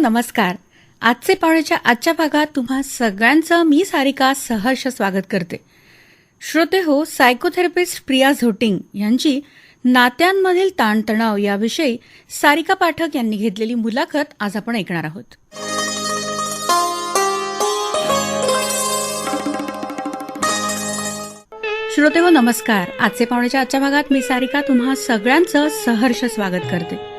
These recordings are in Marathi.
नमस्कार. आजचे पाहुण्याच्या आजच्या भागात तुम्हा सगळ्यांचं मी सारिका सहर्ष स्वागत करते. श्रोते हो सायकोथेरपिस्ट प्रिया झोटिंग यांची नात्यांमधील ताणतणाव याविषयी सारिका पाठक यांनी घेतलेली मुलाखत आज आपण ऐकणार आहोत. श्रोते हो नमस्कार. आजचे पाहुण्याच्या आजच्या भागात मी सारिका तुम्हा सगळ्यांचं सहर्ष स्वागत करते.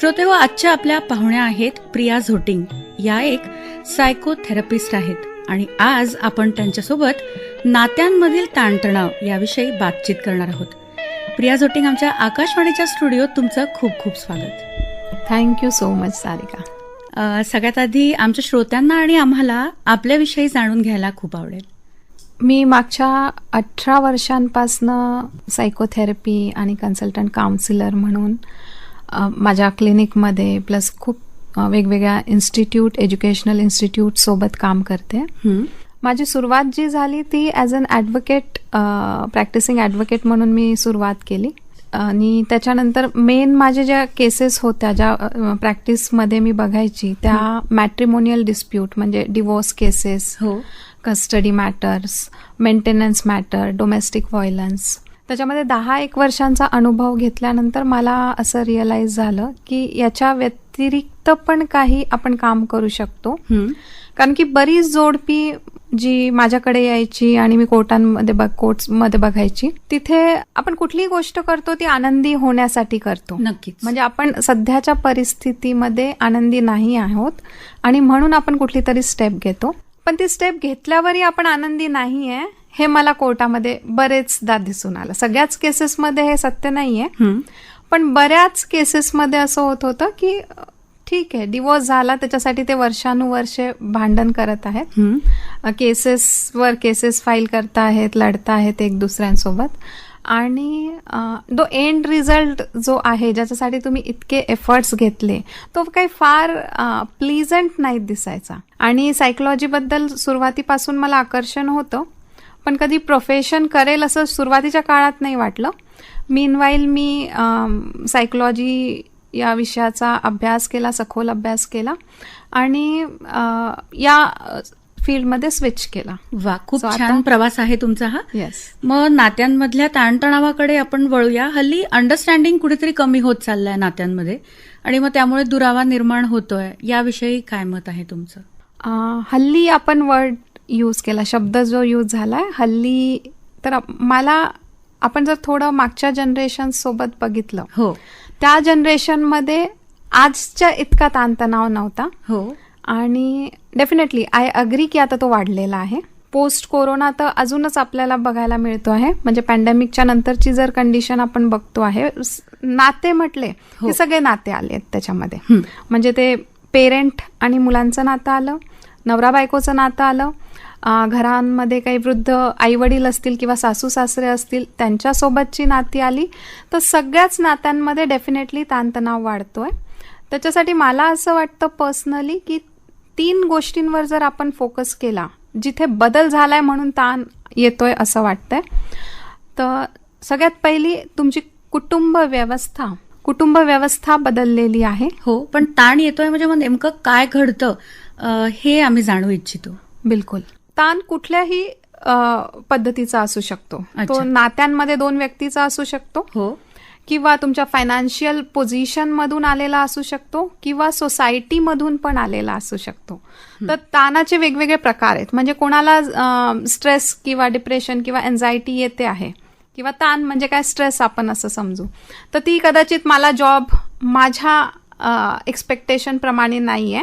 श्रोते हो आजच्या आपल्या पाहुण्या आहेत प्रिया झोटिंग. या एक सायकोथेरपिस्ट आहेत. आणि आज आपण त्यांच्यासोबत नात्यांमधील ताणतणाव याविषयी बातचीत करणार आहोत. प्रिया झोटिंग आमच्या आकाशवाणीच्या स्टुडिओत तुमचं खूप खूप स्वागत. Thank you so much Sarika. सगळ्यात आधी आमच्या श्रोत्यांना आणि आम्हाला आपल्याविषयी जाणून घ्यायला खूप आवडेल. मी मागच्या अठरा वर्षांपासनं सायकोथेरपी आणि कन्सल्टंट काउन्सिलर म्हणून माझ्या क्लिनिकमध्ये प्लस खूप वेगवेगळ्या इन्स्टिट्यूट एज्युकेशनल इन्स्टिट्यूट सोबत काम करते. हं, माझी सुरुवात जी झाली ती as an advocate practising advocate म्हणून मी सुरुवात केली. आणि त्याच्यानंतर मेन माझ्या ज्या केसेस होत्या ज्या प्रॅक्टिसमध्ये मी बघायची त्या मॅट्रिमोनियल डिस्प्यूट म्हणजे डिवोर्स केसेस हो. Custody matters maintenance matter domestic violence त्याच्यामध्ये दहा एक वर्षांचा अनुभव घेतल्यानंतर मला असं रिअलाइज झालं की याच्या व्यतिरिक्त पण काही आपण काम करू शकतो. कारण की बरीच जोडपी जी माझ्याकडे यायची आणि मी कोर्टांमध्ये बघ कोर्ट्समध्ये बघायची तिथे आपण कुठलीही गोष्ट करतो ती आनंदी होण्यासाठी करतो. नक्कीच. म्हणजे आपण सध्याच्या परिस्थितीमध्ये आनंदी नाही आहोत आणि म्हणून आपण कुठली तरी स्टेप घेतो. पण ती स्टेप घेतल्यावरही आपण आनंदी नाही आहे हे मला कोर्टामध्ये बरेचदा दिसून आलं. सगळ्याच केसेसमध्ये हे सत्य नाहीये. पण बऱ्याच केसेसमध्ये असं होत होतं की ठीक आहे डिवोर्स झाला त्याच्यासाठी ते वर्षानुवर्षे भांडण करत आहेत. केसेसवर केसेस फाईल करता आहेत लढता आहेत एक दुसऱ्यांसोबत. आणि तो एंड रिझल्ट जो आहे ज्याच्यासाठी तुम्ही इतके एफर्ट्स घेतले तो काही फार प्लीजंट नाही दिसायचा. आणि सायकोलॉजीबद्दल सुरुवातीपासून मला आकर्षण होतं. पण कधी प्रोफेशन करेल असं सुरुवातीच्या काळात नाही वाटलं. मीनवाईल मी सायकोलॉजी या विषयाचा अभ्यास केला सखोल अभ्यास केला आणि या फील्डमध्ये स्विच केला. वा खूप So छान प्रवास आहे तुमचा हा. येस मग नात्यांमधल्या ताणतणावाकडे आपण वळूया. हल्ली अंडरस्टँडिंग कुठेतरी कमी होत चाललंय नात्यांमध्ये आणि मग त्यामुळे दुरावा निर्माण होतोय. याविषयी काय मत आहे तुमचं? हल्ली आपण वर्ड यूज केला. शब्द जो यूज झालाय हल्ली तर मला आपण जर थोडं मागच्या जनरेशन सोबत बघितलं हो. त्या जनरेशनमध्ये आजच्या इतका ताणतणाव नव्हता. हो. आणि डेफिनेटली आय अग्री की आता तो वाढलेला आहे. पोस्ट कोरोना तर अजूनच आपल्याला बघायला मिळतो आहे. म्हणजे पॅन्डेमिकच्या नंतरची जर कंडिशन आपण बघतो आहे नाते म्हटले हो. की सगळे नाते आले आहेत त्याच्यामध्ये. हं. म्हणजे ते पेरेंट आणि मुलांचं नातं आलं नवरा बायकोचं नातं आलं घरांमध्ये काही वृद्ध आई वडील असतील किंवा सासू सासरे असतील त्यांच्यासोबतची नाती आली तर सगळ्याच नात्यांमध्ये डेफिनेटली ताणतणाव वाढतोय. त्याच्यासाठी मला असं वाटतं पर्सनली की तीन गोष्टींवर जर आपण फोकस केला जिथे बदल झालाय म्हणून ताण येतोय असं वाटतंय. तर सगळ्यात पहिली तुमची कुटुंब व्यवस्था. कुटुंब व्यवस्था बदललेली आहे. हो पण ताण येतोय म्हणजे मग नेमकं काय घडतं हे आम्ही जाणू इच्छितो. बिलकुल. ताण कुठल्याही पद्धतीचा असू शकतो. तो नात्यांमध्ये दोन व्यक्तीचा असू शकतो हो. किंवा तुमच्या फायनान्शियल पोझिशन मधून आलेला असू शकतो किंवा सोसायटी मधून पण आलेला असू शकतो. तर ताणाचे वेगवेगळे प्रकार आहेत. म्हणजे कोणाला स्ट्रेस किंवा डिप्रेशन किंवा एन्झायटी येते आहे किंवा ताण म्हणजे काय स्ट्रेस आपण असं समजू. तर ती कदाचित मला जॉब माझ्या एक्सपेक्टेशन प्रमाणे नाहीये.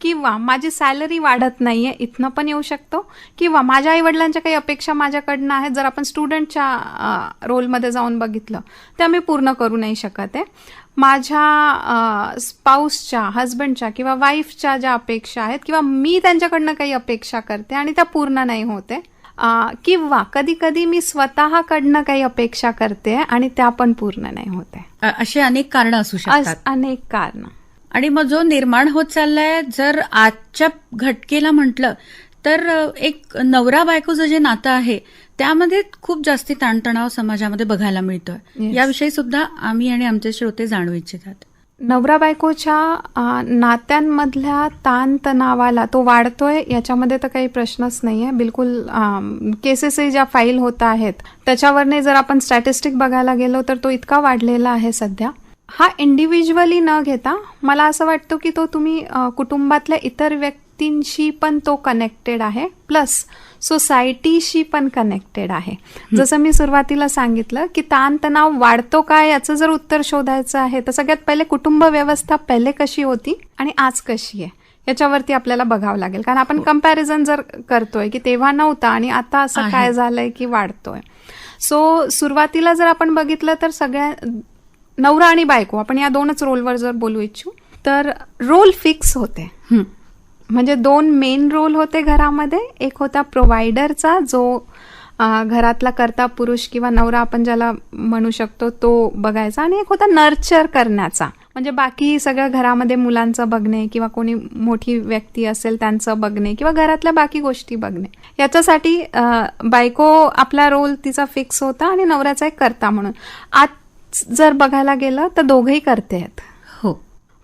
किंवा माझी सॅलरी वाढत नाहीये इथनं पण येऊ शकतो. किंवा माझ्या आई वडिलांच्या काही अपेक्षा माझ्याकडनं आहेत जर आपण स्टुडंटच्या रोलमध्ये जाऊन बघितलं त्या मी पूर्ण करू नाही शकत आहे. माझ्या स्पाऊसच्या हस्बंडच्या किंवा वाईफच्या ज्या अपेक्षा आहेत किंवा मी त्यांच्याकडनं काही अपेक्षा करते आणि त्या पूर्ण नाही होते किंवा कधी कधी मी स्वतःकडनं काही अपेक्षा करते आणि त्या पण पूर्ण नाही होते अ- अशी अनेक कारणं असू शकतात. अनेक कारण. आणि मग जो निर्माण होत चाललाय जर आजच्या घटकेला म्हटलं तर एक नवरा बायकोचं जे नातं आहे त्यामध्ये खूप जास्ती ताणतणाव समाजामध्ये बघायला मिळतोय. Yes. याविषयी सुद्धा आम्ही आणि आमचे श्रोते जाणू इच्छितात. नवरा बायकोच्या नात्यांमधल्या ताणतणावाला तो वाढतोय याच्यामध्ये तर काही प्रश्नच नाही आहे बिलकुल केसेसही ज्या फाईल होत आहेत त्याच्यावरने जर आपण स्टॅटिस्टिक बघायला गेलो तर तो इतका वाढलेला आहे सध्या. हा इंडिव्हिज्युअली न घेता मला असं वाटतं की तो तुम्ही कुटुंबातल्या इतर व्यक्तींशी पण तो कनेक्टेड आहे. प्लस सोसायटीशी पण कनेक्टेड आहे. जसं मी सुरुवातीला सांगितलं की ताणतणाव वाढतो काय याचं जर उत्तर शोधायचं आहे तर सगळ्यात पहिले कुटुंब व्यवस्था पहिले कशी होती आणि आज कशी आहे याच्यावरती आपल्याला बघावं लागेल. कारण आपण कंपॅरिझन जर करतोय की तेव्हा नव्हता आणि आता असं. काय झालंय की वाढतोय. सो सुरुवातीला जर आपण बघितलं तर सगळ्या नवरा आणि बायको आपण या दोनच रोलवर जर बोलू इच्छू तर रोल फिक्स होते. म्हणजे दोन मेन रोल होते घरामध्ये. एक होता प्रोव्हायडरचा जो घरातला करता पुरुष किंवा नवरा आपण ज्याला म्हणू शकतो तो बघायचा. आणि एक होता नर्चर करण्याचा. म्हणजे बाकी सगळं घरामध्ये मुलांचं बघणे किंवा कोणी मोठी व्यक्ती असेल त्यांचं बघणे किंवा घरातल्या बाकी गोष्टी बघणे. याच्यासाठी बायको आपला रोल तिचा फिक्स होता आणि नवऱ्याचा एक करता म्हणून. आत जर बघायला गेलं तर दोघंही करते आहेत. हो.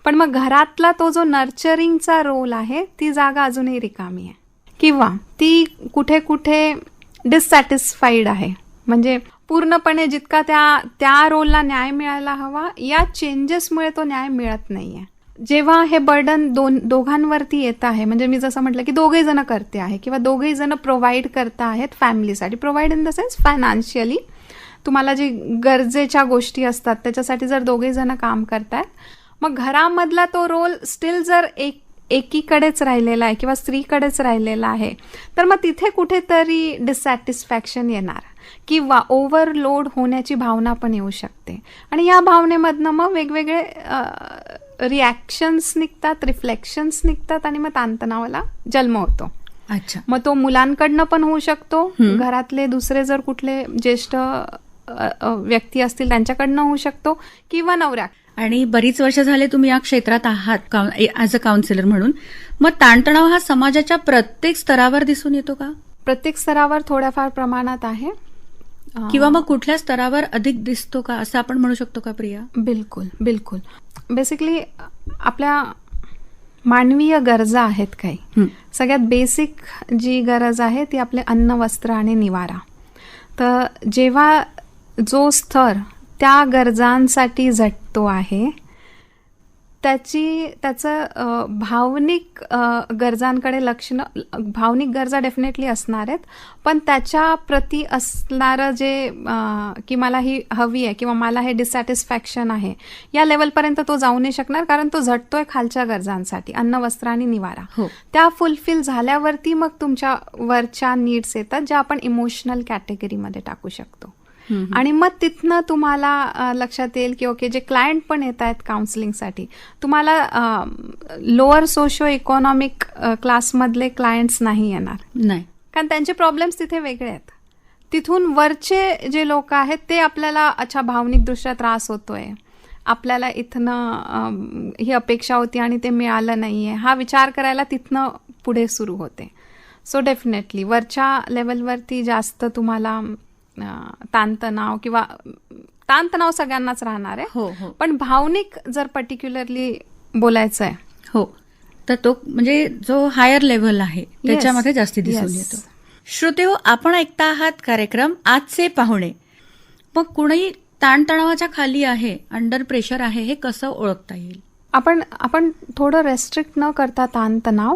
पण मग घरातला तो जो नर्चरिंगचा रोल आहे ती जागा अजूनही रिकामी आहे. किंवा ती कुठे कुठे डिससॅटिस्फाईड आहे. म्हणजे पूर्णपणे जितका त्या त्या रोलला न्याय मिळायला हवा या चेंजेसमुळे तो न्याय मिळत नाहीये. जेव्हा हे बर्डन दोन दोघांवरती येत आहे म्हणजे मी जसं म्हटलं की दोघेही जण करते आहे किंवा दोघेही जण प्रोव्हाइड करता आहेत फॅमिलीसाठी provide in the sense financially तुम्हाला जी गरजेच्या गोष्टी असतात त्याच्यासाठी जर दोघे जण काम करतायत मग घरामधला तो रोल स्टील जर एक एकीकडेच राहिलेला आहे किंवा स्त्रीकडेच राहिलेला आहे तर मग तिथे कुठेतरी डिससॅटिस्फॅक्शन येणार किंवा ओव्हरलोड होण्याची भावना पण येऊ शकते. आणि या भावनेमधनं मग वेगवेगळे रिॲक्शन्स निघतात रिफ्लेक्शन्स निघतात आणि मग ताणतणावाला जन्म होतो. अच्छा. मग तो मुलांकडनं पण होऊ शकतो. घरातले दुसरे जर कुठले ज्येष्ठ व्यक्ती असतील त्यांच्याकडनं होऊ शकतो किंवा नवऱ्या आणि बरीच वर्ष झाले तुम्ही या क्षेत्रात आहात ऍज अ काउन्सिलर म्हणून. मग ताणतणाव हा समाजाच्या प्रत्येक स्तरावर दिसून येतो का? प्रत्येक स्तरावर थोड्याफार प्रमाणात आहे. किंवा मग कुठल्या स्तरावर अधिक दिसतो का असं आपण म्हणू शकतो का प्रिया? बिलकुल बिलकुल. बेसिकली आपल्या मानवीय गरजा आहेत काही. सगळ्यात बेसिक जी गरज आहे ती आपले अन्न वस्त्र आणि निवारा. तर जेव्हा जो स्तर त्या गरजांसाठी झटतो आहे त्याची त्याचं भावनिक गरजांकडे लक्ष न भावनिक गरजा डेफिनेटली असणार आहेत पण त्याच्या प्रती असणारं जे की मला ही हवी आहे किंवा मला हे डिससॅटिस्फॅक्शन आहे या लेवलपर्यंत तो जाऊ नाही शकणार कारण तो झटतोय खालच्या गरजांसाठी अन्न वस्त्र आणि निवारा हो त्या फुलफिल झाल्यावरती मग तुमच्या वरच्या नीड्स येतात ज्या आपण इमोशनल कॅटेगरीमध्ये टाकू शकतो. आणि मग तिथनं तुम्हाला लक्षात येईल की ओके जे क्लायंट पण येत आहेत काउन्सिलिंगसाठी तुम्हाला लोअर सोशो इकॉनॉमिक क्लासमधले क्लायंट्स नाही येणार. नाही. कारण त्यांचे प्रॉब्लेम्स तिथे वेगळे आहेत. तिथून वरचे जे लोक आहेत ते आपल्याला अच्छा भावनिकदृष्ट्या त्रास होतोय. आपल्याला इथनं ही अपेक्षा होती आणि ते मिळालं नाहीये. हा विचार करायला तिथनं पुढे सुरू होते. सो डेफिनेटली वरच्या लेवलवरती जास्त तुम्हाला ताणतणाव किंवा ताणतणाव सगळ्यांनाच राहणार आहे. हो हो. पण भावनिक जर पर्टिक्युलरली बोलायचं आहे हो. तर तो म्हणजे जो हायर लेव्हल आहे त्याच्यामध्ये जास्ती दिसून. येतो. श्रोते हो आपण ऐकता आहात कार्यक्रम आजचे पाहुणे. मग कुणीही ताणतणावाच्या खाली आहे अंडर प्रेशर आहे हे कसं ओळखता येईल? आपण आपण थोडं रेस्ट्रिक्ट न करता ताणतणाव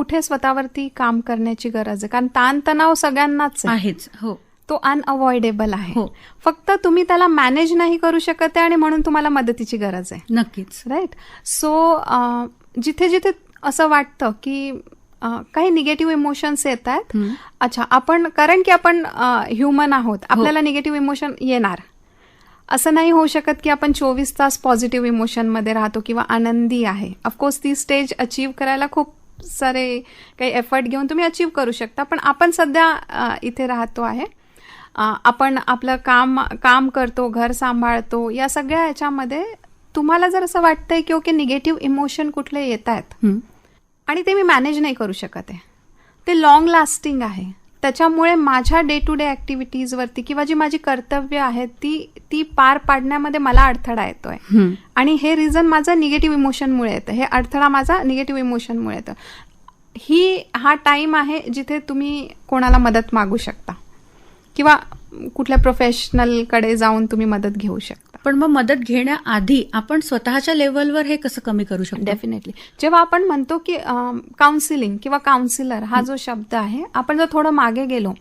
कुठे स्वतःवरती काम करण्याची गरज आहे? कारण ताणतणाव सगळ्यांनाच आहे. आहेच हो. तो अनअवॉइडेबल आहे. हो. फक्त तुम्ही त्याला मॅनेज नाही करू शकत आहे आणि म्हणून तुम्हाला मदतीची गरज आहे. नक्कीच. राईट सो जिथे जिथे असं वाटतं की काही निगेटिव्ह इमोशन्स येत आहेत हं. अच्छा आपण कारण की आपण ह्युमन आहोत आपल्याला निगेटिव्ह इमोशन येणार. असं नाही होऊ शकत की आपण चोवीस तास पॉझिटिव्ह इमोशनमध्ये राहतो किंवा आनंदी आहे. ऑफकोर्स ती स्टेज अचीव्ह करायला खूप सारे काही एफर्ट घेऊन तुम्ही अचीव्ह करू शकता. पण आपण सध्या इथे राहतो आहे. आपण आपलं काम काम करतो घर सांभाळतो. या सगळ्या ह्याच्यामध्ये तुम्हाला जर असं वाटतंय की ओके निगेटिव्ह इमोशन कुठले येत आहेत. आणि ते मी मॅनेज नाही करू शकत आहे. ते लॉंग लास्टिंग आहे. त्याच्यामुळे माझ्या डे टू डे ॲक्टिव्हिटीजवरती किंवा जी माझी कर्तव्य आहेत ती ती पार पाडण्यामध्ये मला अडथळा येतोय. आणि हे रिझन माझं निगेटिव्ह इमोशनमुळे येतं. हे अडथळा माझा निगेटिव्ह इमोशनमुळे येतं. ही हा टाईम आहे जिथे तुम्ही कोणाला मदत मागू शकता. किंवा कुठल्या प्रोफेशनलकडे जाऊन तुम्ही मदत घेऊ शकता. पण मग मदत घेण्याआधी आपण स्वतःच्या लेवलवर हे कसं कमी करू शकतो? डेफिनेटली जेव्हा आपण म्हणतो की काउन्सिलिंग किंवा काउन्सिलर हा जो शब्द आहे आपण जर थोडं मागे गेलो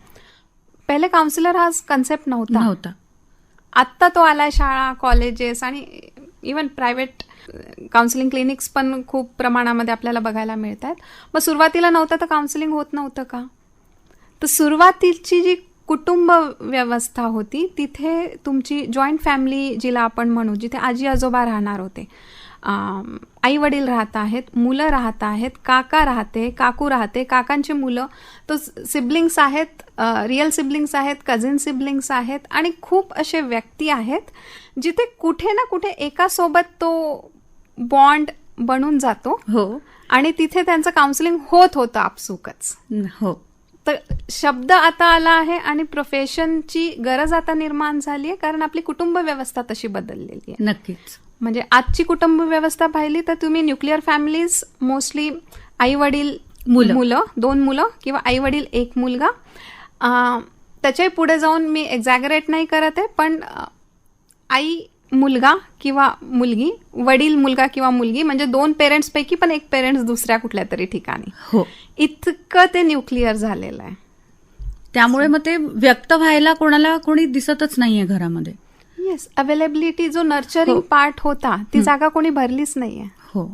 पहिले काउन्सिलर हा कन्सेप्ट नव्हता. नव्हता. आत्ता तो आलाय शाळा कॉलेजेस आणि इवन प्रायव्हेट काउन्सिलिंग क्लिनिक्स पण खूप प्रमाणामध्ये आपल्याला बघायला मिळत आहेत मग सुरुवातीला नव्हतं तर काउन्सिलिंग होत नव्हतं का? तर सुरुवातीची जी कुटुंब व्यवस्था होती. तिथे तुमची जॉईंट फॅमिली जिला आपण म्हणू जिथे आजी आजोबा राहणार होते. आई वडील राहत आहेत मुलं राहत आहेत काका राहते काकू राहते. काकांची मुलं तो सिबलिंग्स आहेत रिअल सिबलिंग्स आहेत कझिन सिबलिंग्स आहेत आणि खूप असे व्यक्ती आहेत जिथे कुठे ना कुठे एकासोबत तो बॉन्ड बनून जातो. हो. आणि तिथे त्यांचं काउन्सिलिंग होत होतं आपसुकच. हो. तर शब्द आता आला आहे आणि प्रोफेशनची गरज आता निर्माण झाली आहे कारण आपली कुटुंब व्यवस्था तशी बदललेली आहे. नक्कीच. म्हणजे आजची कुटुंब व्यवस्था पाहिली तर तुम्ही न्यूक्लिअर फॅमिलीज मोस्टली आई वडील मुलं. मुलं दोन मुलं किंवा आई वडील एक मुलगा. त्याच्याही पुढे जाऊन मी एक्झॅगरेट नाही करत आहे पण आई मुलगा किंवा मुलगी वडील मुलगा किंवा मुलगी म्हणजे दोन पेरेंट्स पैकी पण एक पेरेंट्स दुसऱ्या कुठल्या तरी ठिकाणी. हो. इतकं ते न्यूक्लिअर झालेलं आहे. त्यामुळे मग ते व्यक्त व्हायला कोणाला कोणी दिसतच नाहीये घरामध्ये. येस अवेलेबिलिटी जो नर्चरिंग हो. पार्ट होता ती जागा कोणी भरलीच नाहीये. हो.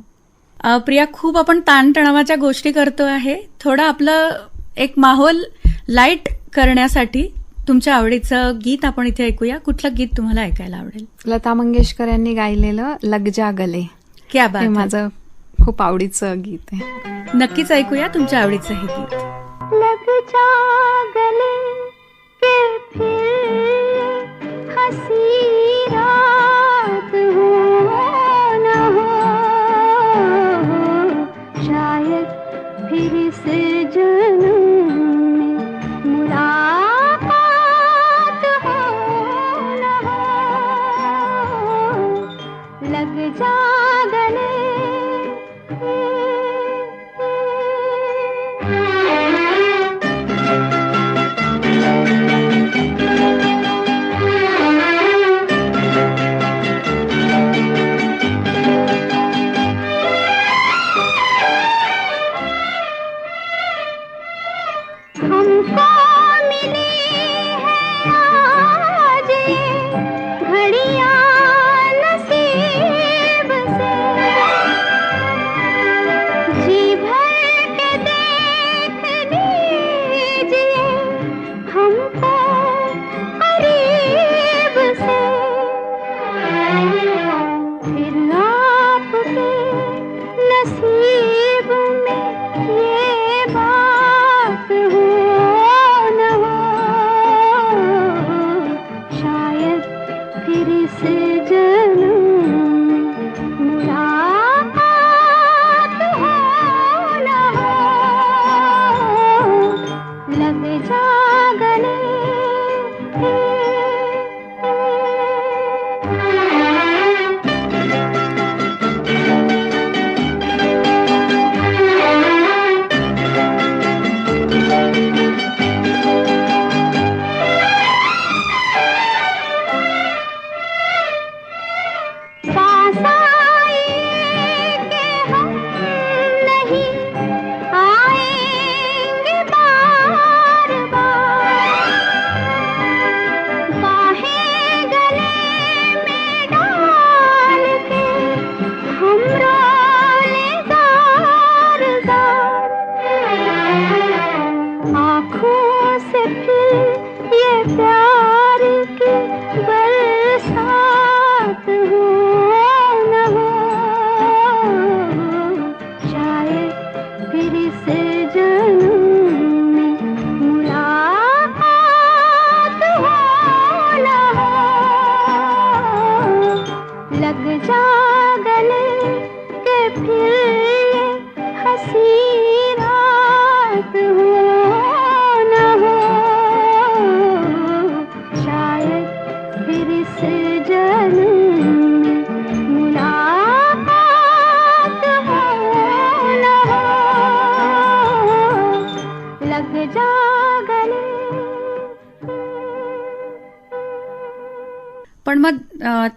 प्रिया खूप आपण ताणतणावाच्या गोष्टी करतो आहे. थोडं आपलं एक माहोल लाइट करण्यासाठी तुमच्या आवडीचं गीत आपण इथे ऐकूया. कुठलं गीत तुम्हाला ऐकायला आवडेल? लता मंगेशकर यांनी गायलेलं लग जा गले क्या बात है. माझं खूप आवडीचं गीत आहे. नक्कीच ऐकूया तुमच्या आवडीचं हे गीत. लग जा गले के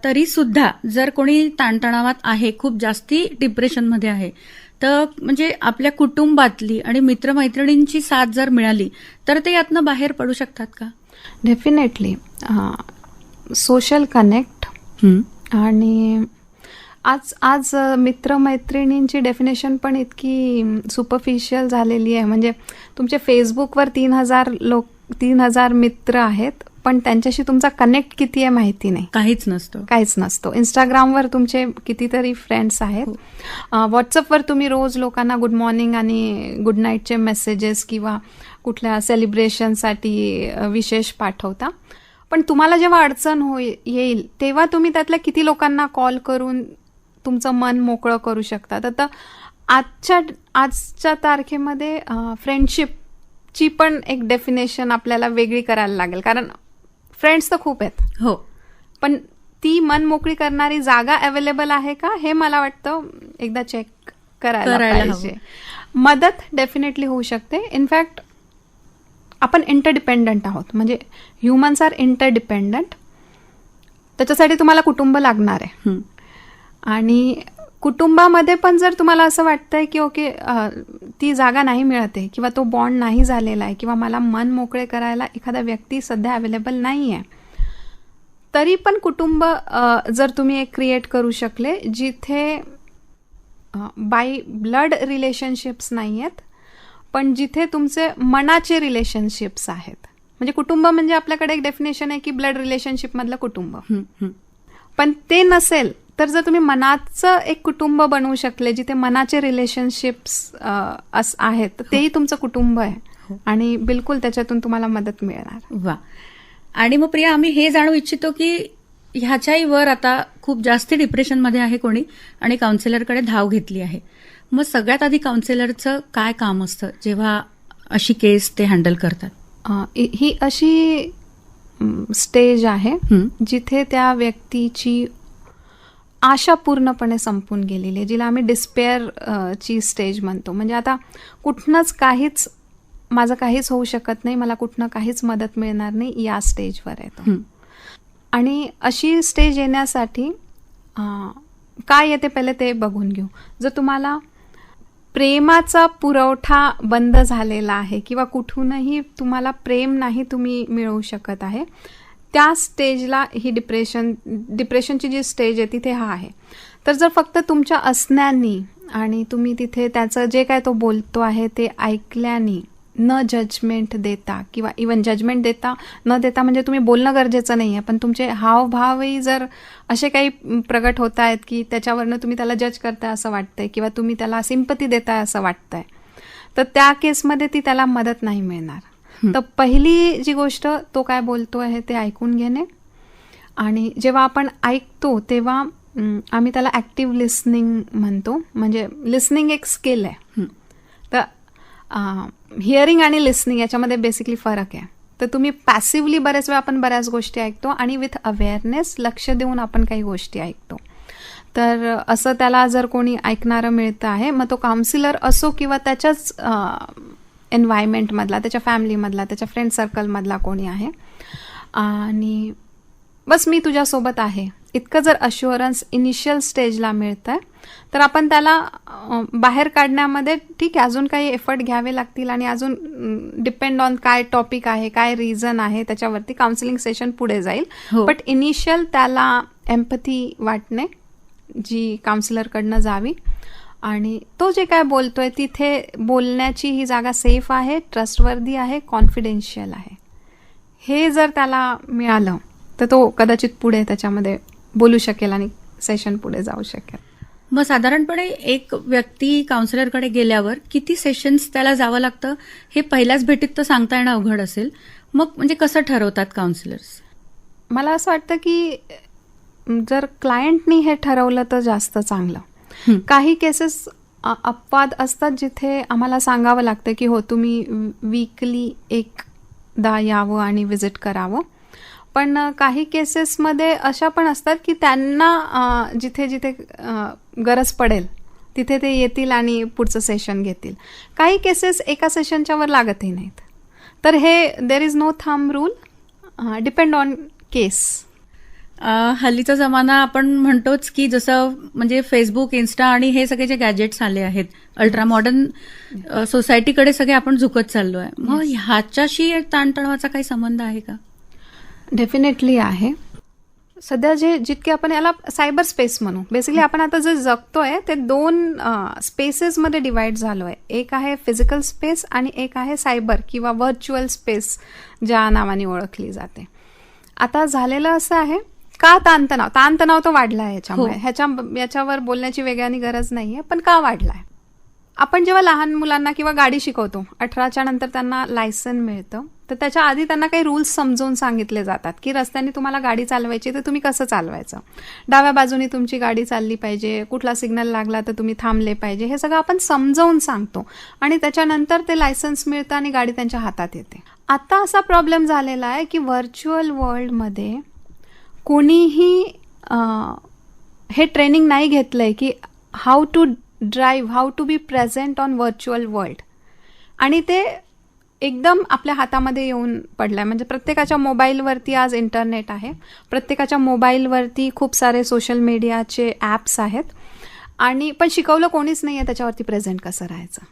तरी सुद्धा जर कोणी ताणतणावात आहे खूप जास्ती डिप्रेशनमध्ये आहे तर म्हणजे आपल्या कुटुंबातली आणि मित्रमैत्रिणींची साथ जर मिळाली तर ते यातनं बाहेर पडू शकतात का? डेफिनेटली सोशल कनेक्ट आणि आज आज मित्रमैत्रिणींची डेफिनेशन पण इतकी सुपरफिशियल झालेली आहे. म्हणजे तुमचे फेसबुकवर तीन हजार लोक तीन हजार मित्र आहेत पण त्यांच्याशी तुमचा कनेक्ट किती आहे माहिती नाही. काहीच नसतं. काहीच नसतो. इंस्टाग्रामवर तुमचे कितीतरी फ्रेंड्स आहेत. व्हॉट्सअपवर तुम्ही रोज लोकांना गुड मॉर्निंग आणि गुड नाईटचे मेसेजेस किंवा कुठल्या सेलिब्रेशनसाठी विशेष पाठवता. पण तुम्हाला जेव्हा अडचण हो येईल तेव्हा तुम्ही त्यातल्या किती लोकांना कॉल करून तुमचं मन मोकळं करू शकता. तर आजच्या आजच्या तारखेमध्ये फ्रेंडशिपची पण एक डेफिनेशन आपल्याला वेगळी करायला लागेल. कारण फ्रेंड्स तर खूप आहेत. हो. पण ती मन मोकळी करणारी जागा अवेलेबल आहे का? हे मला वाटतं एकदा चेक करायला पाहिजे. मदत डेफिनेटली होऊ शकते. इनफॅक्ट आपण इंटरडिपेंडंट आहोत. म्हणजे ह्युमन्स आर इंटरडिपेंडंट त्याच्यासाठी तुम्हाला कुटुंब लागणार आहे. आणि कुटुंबामध्ये पण जर तुम्हाला असं वाटतंय की ओके ती जागा नाही मिळत किंवा तो बॉन्ड नाही झालेला आहे किंवा मला मन मोकळे करायला एखादा व्यक्ती सध्या अवेलेबल नाही आहे तरी पण कुटुंब जर तुम्ही एक क्रिएट करू शकले जिथे बाय ब्लड रिलेशनशिप्स नाही आहेत पण जिथे तुमचे मनाचे रिलेशनशिप्स आहेत म्हणजे कुटुंब म्हणजे आपल्याकडे एक डेफिनेशन आहे की ब्लड रिलेशनशिपमधलं कुटुंब. पण ते नसेल तर जर तुम्ही मनाचं एक कुटुंब बनवू शकले जिथे मनाचे रिलेशनशिप्स आहेत तर तेही तुमचं कुटुंब आहे. आणि बिलकुल त्याच्यातून तुम्हाला मदत मिळणार. वा. आणि मग प्रिया आम्ही हे जाणू इच्छितो की ह्याच्याही वर आता खूप जास्त डिप्रेशनमध्ये आहे कोणी आणि काउन्सिलरकडे धाव घेतली आहे. मग सगळ्यात आधी काउन्सिलरचं काय काम असतं जेव्हा अशी केस ते हँडल करतात? ही ही अशी स्टेज आहे हं. जिथे त्या व्यक्तीची आशा पूर्णपणे संपून गेलेली आहे जिला आम्ही डिस्पेअर ची स्टेज म्हणतो. म्हणजे आता कुठनंच काहीच माझं काहीच होऊ शकत नाही मला कुठनं काहीच मदत मिळणार नाही या स्टेजवर आहे तो. हं. आणि अशी स्टेज येण्यासाठी काय येते पहिले ते बघून घेऊ. जर तुम्हाला प्रेमाचा पुरवठा बंद झालेला आहे किंवा कुठूनही तुम्हाला प्रेम नाही तुम्ही मिळवू शकत आहे त्या स्टेजला ही डिप्रेशन डिप्रेशनची जी स्टेज आहे तिथे हा आहे. तर जर फक्त तुमच्या असण्यानी आणि तुम्ही तिथे त्याचं जे काय तो बोलतो आहे ते ऐकल्याने न जजमेंट देता किंवा इवन जजमेंट देता न देता म्हणजे तुम्ही बोलणं गरजेचं नाही आहे पण तुमचे हावभावही जर असे काही प्रगट होत आहेत की त्याच्यावरनं तुम्ही त्याला जज करताय असं वाटतंय किंवा तुम्ही त्याला सिंपती देताय असं वाटतंय तर त्या केसमध्ये ती त्याला मदत नाही मिळणार. तर पहिली जी गोष्ट तो काय बोलतो आहे ते ऐकून घेणे. आणि जेव्हा आपण ऐकतो तेव्हा आम्ही त्याला ॲक्टिव्ह लिस्निंग म्हणतो. म्हणजे लिस्निंग एक स्किल आहे. तर हिअरिंग आणि लिस्निंग याच्यामध्ये बेसिकली फरक आहे. तर तुम्ही पॅसिव्हली बऱ्याच वेळा आपण बऱ्याच गोष्टी ऐकतो आणि विथ अवेअरनेस लक्ष देऊन आपण काही गोष्टी ऐकतो. तर असं त्याला जर कोणी ऐकणारं मिळतं आहे मग तो काउन्सिलर असो किंवा त्याच्याच एन्व्हायरमेंटमधला त्याच्या फॅमिलीमधला त्याच्या फ्रेंड सर्कलमधला कोणी आहे. आणि बस मी तुझ्यासोबत आहे. इतकं जर अश्युरन्स इनिशियल स्टेजला मिळतंय तर आपण त्याला बाहेर काढण्यामध्ये ठीक आहे अजून काही एफर्ट घ्यावे लागतील आणि अजून डिपेंड ऑन काय टॉपिक आहे काय रिझन आहे त्याच्यावरती काउन्सिलिंग सेशन पुढे जाईल. हो. बट इनिशियल त्याला एम्पथी वाटणे जी काउन्सिलरकडनं जावी. आणि तो जे काय बोलतोय तिथे बोलण्याची ही जागा सेफ आहे ट्रस्टवर्दी आहे कॉन्फिडेन्शियल आहे. हे जर त्याला मिळालं तर तो कदाचित पुढे त्याच्यामध्ये बोलू शकेल आणि सेशन पुढे जाऊ शकेल. मग साधारणपणे एक व्यक्ती काउन्सिलरकडे गेल्यावर किती सेशन्स त्याला जावं लागतं हे पहिल्याच भेटीत तर सांगता येणं अवघड असेल. मग म्हणजे कसं ठरवतात काउन्सिलर्स मला असं वाटतं की जर क्लायंटनी हे ठरवलं तर जास्त चांगलं. काही केसेस अपवाद असतात जिथे आम्हाला सांगावं लागतं की हो तुम्ही वीकली एकदा यावं आणि व्हिजिट करावं. पण काही केसेसमध्ये अशा पण असतात की त्यांना जिथे जिथे गरज पडेल तिथे ते येतील आणि पुढचं सेशन घेतील. काही केसेस एका सेशनच्या वर लागतही नाहीत. तर हे देर इज नो थांब रूल डिपेंड ऑन केस हल्लीचा जमाना आपण म्हणतोच की जसं म्हणजे फेसबुक इन्स्टा आणि हे सगळे जे गॅजेट्स आले आहेत अल्ट्रा मॉडर्न सोसायटीकडे सगळे आपण झुकत चाललोय. मग ह्याच्याशी ताणतणावाचा काही संबंध आहे का? डेफिनेटली आहे. सध्या जे जितके आपण याला सायबर स्पेस म्हणू. बेसिकली आपण आता जे जगतोय ते दोन स्पेसेसमध्ये डिवाइड झालोय. एक आहे फिजिकल स्पेस आणि एक आहे सायबर किंवा व्हर्च्युअल स्पेस ज्या नावाने ओळखली जाते. आता झालेलं असं आहे का ताणतणाव? ताणतणाव तो वाढलाय याच्यामुळे हो. ह्याच्या याच्यावर बोलण्याची वेगळ्यानी गरज नाहीये पण का वाढलाय? आपण जेव्हा लहान मुलांना किंवा गाडी शिकवतो अठराच्या नंतर त्यांना लायसन मिळतं तर त्याच्या आधी त्यांना काही रूल्स समजावून सांगितले जातात की रस्त्याने तुम्हाला गाडी चालवायची तर तुम्ही कसं चालवायचं? डाव्या बाजूने तुमची गाडी चालली पाहिजे कुठला सिग्नल लागला तर तुम्ही थांबले पाहिजे हे सगळं आपण समजावून सांगतो आणि त्याच्यानंतर ते लायसन्स मिळतं आणि गाडी त्यांच्या हातात येते. आता असा प्रॉब्लेम झालेला आहे की व्हर्च्युअल वर्ल्डमध्ये कोणीही हे ट्रेनिंग नाही घेतलंय की how to drive how to be present on virtual world आणि ते एकदम आपल्या हातामध्ये येऊन पडलंय. म्हणजे प्रत्येकाच्या मोबाईलवरती आज इंटरनेट आहे. प्रत्येकाच्या मोबाईलवरती खूप सारे सोशल मीडियाचे ॲप्स आहेत. आणि पण शिकवलं कोणीच नाही आहे त्याच्यावरती प्रेझेंट कसं राहायचं.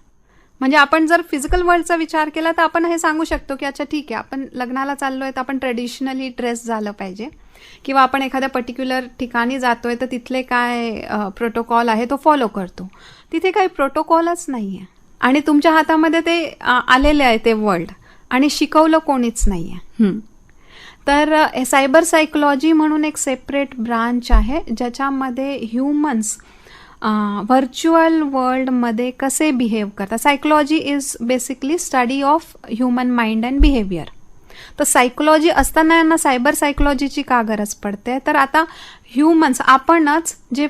म्हणजे आपण जर फिजिकल वर्ल्डचा विचार केला तर आपण हे सांगू शकतो की अच्छा ठीक आहे आपण लग्नाला चाललोय तर आपण ट्रेडिशनली ड्रेस झालं पाहिजे. किंवा आपण एखाद्या पर्टिक्युलर ठिकाणी जातोय तर तिथले काय प्रोटोकॉल आहे तो फॉलो करतो. तिथे काही प्रोटोकॉलच नाही आहे आणि तुमच्या हातामध्ये ते आलेले आहे ते वर्ल्ड आणि शिकवलं कोणीच नाही आहे हं. तर सायबर सायकोलॉजी म्हणून एक सेपरेट ब्रांच आहे ज्याच्यामध्ये ह्युमन्स व्हर्च्युअल वर्ल्डमध्ये कसे बिहेव करतात? Psychology is basically study of human mind and behaviour तर सायकोलॉजी असताना यांना सायबर सायकोलॉजीची का गरज पडते? तर आता ह्युमन्स आपणच जे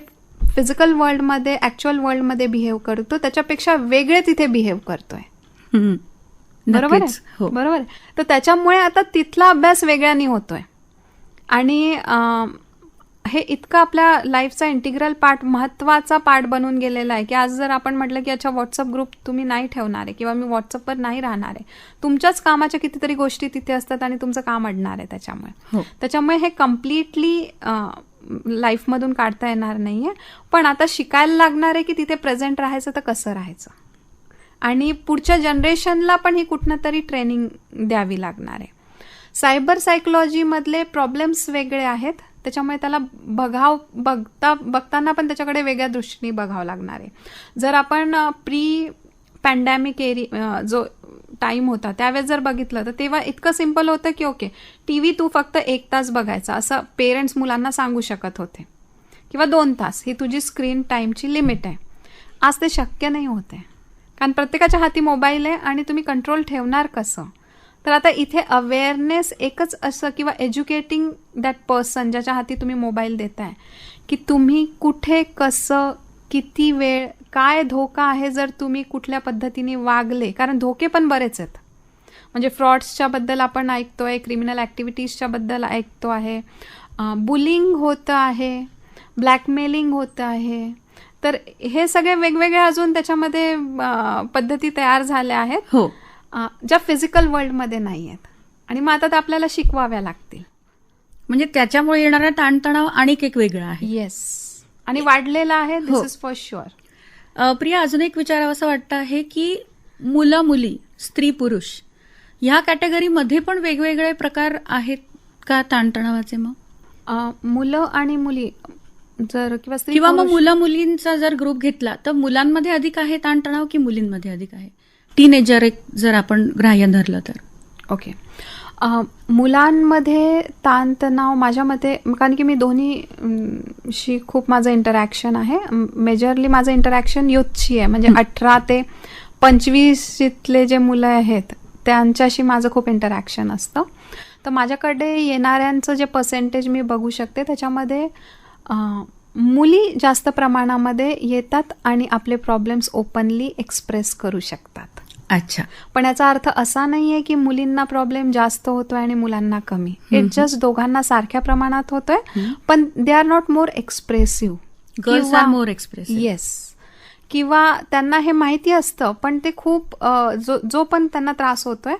फिजिकल वर्ल्डमध्ये ॲक्च्युअल वर्ल्डमध्ये बिहेव करतो त्याच्यापेक्षा वेगळे तिथे बिहेव करतोय. बरोबर. आहे? हो. बरोबर आहे. तर त्याच्यामुळे आता तिथला अभ्यास वेगळ्याने होतोय. आणि हे इतकं आपल्या लाईफचा इंटिग्रल पार्ट महत्त्वाचा पार्ट बनून गेलेला आहे की आज जर आपण म्हटलं की अच्छा व्हॉट्सअप ग्रुप तुम्ही नाही ठेवणार आहे किंवा मी व्हॉट्सअपवर नाही राहणार आहे तुमच्याच कामाच्या कितीतरी गोष्टी तिथे असतात आणि तुमचं काम अडणार आहे त्याच्यामुळे. हो. त्याच्यामुळे हे कम्प्लिटली लाईफमधून काढता येणार नाहीये. पण आता शिकायला लागणार आहे की तिथे प्रेझेंट राहायचं तर कसं राहायचं? आणि पुढच्या जनरेशनला पण ही कुठनं तरी ट्रेनिंग द्यावी लागणार आहे. सायबर सायकोलॉजीमधले प्रॉब्लेम्स वेगळे आहेत. त्याच्यामुळे त्याला बघाव बघता बघताना पण त्याच्याकडे वेगळ्या दृष्टीने बघावं लागणार आहे. जर आपण प्री पॅन्डेमिक एरी जो टाइम होता त्यावेळेस जर बघितलं तर तेव्हा इतकं सिंपल होतं की ओके टी व्ही तू फक्त एक तास बघायचा असं पेरेंट्स मुलांना सांगू शकत होते. किंवा दोन तास ही तुझी स्क्रीन टाईमची लिमिट आहे. आज ते शक्य नाही होते कारण प्रत्येकाच्या हाती मोबाईल आहे आणि तुम्ही कंट्रोल ठेवणार कसं? तर आता इथे अवेअरनेस एकच असं किंवा एज्युकेटिंग दॅट पर्सन ज्याच्या हाती तुम्ही मोबाईल देताय की तुम्ही कुठे कसं किती वेळ काय धोका आहे जर तुम्ही कुठल्या पद्धतीने वागले? कारण धोके पण बरेच आहेत. म्हणजे फ्रॉड्सच्या बद्दल आपण ऐकतोय क्रिमिनल ॲक्टिव्हिटीजच्याबद्दल ऐकतो आहे. बुलिंग होतं आहे ब्लॅकमेलिंग होतं आहे. तर हे सगळे वेगवेगळे अजून त्याच्यामध्ये पद्धती तयार झाल्या आहेत. हो. ज्या फिजिकल वर्ल्डमध्ये नाही आहेत आणि मग आता त्या आपल्याला शिकवाव्या लागतील. म्हणजे त्याच्यामुळे येणारा ताणतणाव आणखी एक वेगळा आहे. येस आणि वाढलेला आहे this. Is for sure Priya अजून एक विचारावं असं वाटतं आहे की मुलं मुली स्त्री पुरुष ह्या कॅटेगरीमध्ये पण वेगवेगळे प्रकार आहेत का ताणतणावाचे मग? मुलं आणि मुली जर किंवा किंवा मग मुलं मुलींचा जर ग्रुप घेतला तर मुलांमध्ये अधिक आहे ताणतणाव की मुलींमध्ये अधिक आहे? टीनेजर एक जर आपण ग्राह्य धरलं तर. ओके. मुलांमध्ये ताणतणाव माझ्या मते कारण की मी दोन्ही शी खूप माझं इंटरॅक्शन आहे. मेजरली माझं इंटरॅक्शन युथची आहे. म्हणजे अठरा ते पंचवीसले जे मुलं आहेत त्यांच्याशी माझं खूप इंटरॅक्शन असतं. तर माझ्याकडे येणाऱ्यांचं जे पर्सेंटेज मी बघू शकते त्याच्यामध्ये मुली जास्त प्रमाणामध्ये येतात आणि आपले प्रॉब्लेम्स ओपनली एक्सप्रेस करू शकतात. अच्छा. पण याचा अर्थ असा नाहीये की मुलींना प्रॉब्लेम जास्त होतोय आणि मुलांना कमी. इट जस्ट दोघांना सारख्या प्रमाणात होतोय. पण they are not more expressive girls are more express yes किंवा त्यांना हे माहिती असतं पण ते खूप जो जो पण त्यांना त्रास होतोय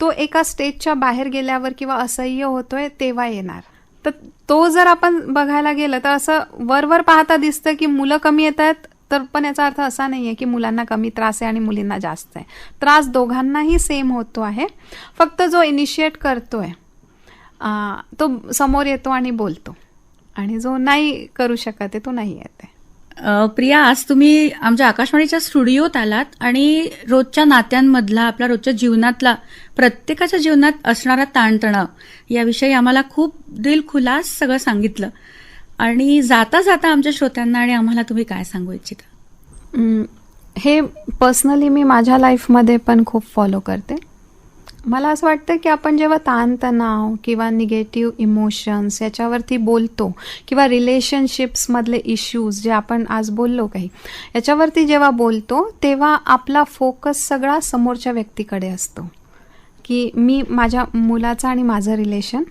तो एका स्टेजच्या बाहेर गेल्यावर किंवा असह्य होतोय तेव्हा येणार. तर तो जर आपण बघायला गेलं तर असं वरवर पाहता दिसतं की मुलं कमी येत आहेत तर पण याचा अर्थ असा नाही आहे की मुलांना कमी त्रास आहे आणि मुलींना जास्त आहे. त्रास दोघांनाही सेम होतो आहे. फक्त जो इनिशिएट करतो आहे तो समोर येतो आणि बोलतो. आणि जो नाही करू शकत आहे तो नाही येते प्रिया आज तुम्ही आमच्या आकाशवाणीच्या स्टुडिओत आलात आणि रोजच्या नात्यांमधला आपल्या रोजच्या जीवनातला प्रत्येकाच्या जीवनात असणारा ताणतणाव याविषयी आम्हाला खूप दिलखुलास सगळं सांगितलं. आणि जाता जाता आमच्या श्रोत्यांना आणि आम्हाला तुम्ही काय सांगू इच्छिता? हे पर्सनली मी माझ्या लाईफमध्ये पण खूप फॉलो करते. मला असं वाटतं की आपण जेव्हा ताणतणाव किंवा निगेटिव्ह इमोशन्स याच्यावरती बोलतो किंवा रिलेशनशिप्समधले इश्यूज जे आपण आज बोललो काही याच्यावरती जेव्हा बोलतो तेव्हा आपला फोकस सगळा समोरच्या व्यक्तीकडे असतो. की मी माझ्या मुलाचं आणि माझं रिलेशन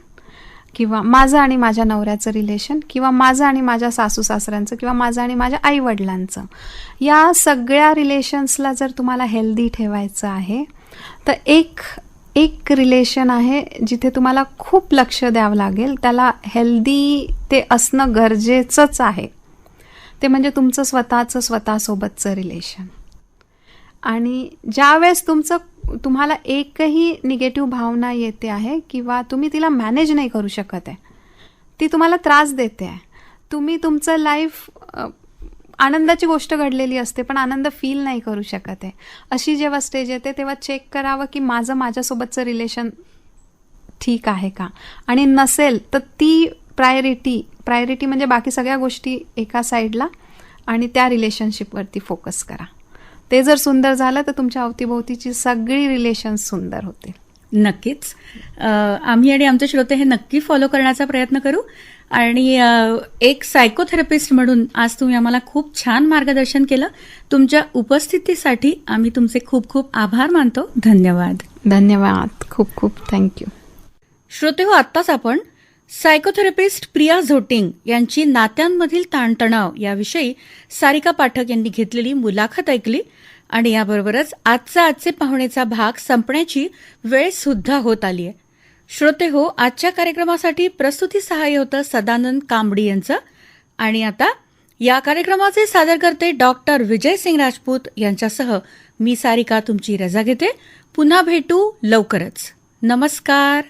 किंवा माझं आणि माझ्या नवऱ्याचं रिलेशन किंवा माझं आणि माझ्या सासू सासऱ्यांचं किंवा माझं आणि माझ्या आई वडिलांचं या सगळ्या रिलेशन्सला जर तुम्हाला हेल्दी ठेवायचं आहे तर एक एक रिलेशन आहे जिथे तुम्हाला खूप लक्ष द्यावं लागेल त्याला हेल्दी ते असणं गरजेचंच आहे. ते म्हणजे तुमचं स्वतःचं स्वतःसोबतचं रिलेशन आणि ज्यावेळेस तुमचं तुम्हाला एकही निगेटिव्ह भावना येते आहे किंवा तुम्ही तिला मॅनेज नाही करू शकत आहे. ती तुम्हाला त्रास देते आहे. तुम्ही तुमचं लाईफ आनंदाची गोष्ट घडलेली असते पण आनंद फील नाही करू शकत आहे. अशी जेव्हा स्टेज येते तेव्हा चेक करावं की माझं माझ्यासोबतचं रिलेशन ठीक आहे का? आणि नसेल तर ती प्रायोरिटी प्रायोरिटी म्हणजे बाकी सगळ्या गोष्टी एका साईडला आणि त्या रिलेशनशिपवरती फोकस करा. ते जर सुंदर झालं तर तुमच्या अवतीभोवतीची सगळी रिलेशन्स सुंदर होतील. नक्कीच. आम्ही आणि आमचे श्रोते हे नक्की फॉलो करण्याचा प्रयत्न करू. आणि एक सायकोथेरपिस्ट म्हणून आज तुम्ही आम्हाला खूप छान मार्गदर्शन केलं. तुमच्या उपस्थितीसाठी आम्ही तुमचे खूप खूप आभार मानतो. धन्यवाद. धन्यवाद. खूप खूप थँक्यू श्रोते हो आत्ताच आपण सायकोथेरपिस्ट प्रिया झोटिंग यांची नात्यांमधील ताणतणाव याविषयी सारिका पाठक यांनी घेतलेली मुलाखत ऐकली आणि याबरोबरच आजचा आजचे पाहुणेचा भाग संपण्याची वेळ सुद्धा होत आली आहे. श्रोते हो आजच्या कार्यक्रमासाठी प्रस्तुती सहाय्य होतं सदानंद कांबडी यांचं. आणि आता या कार्यक्रमाचे सादरकर्ते डॉक्टर विजय सिंग राजपूत यांच्यासह मी सारिका तुमची रजा घेते. पुन्हा भेटू लवकरच. नमस्कार.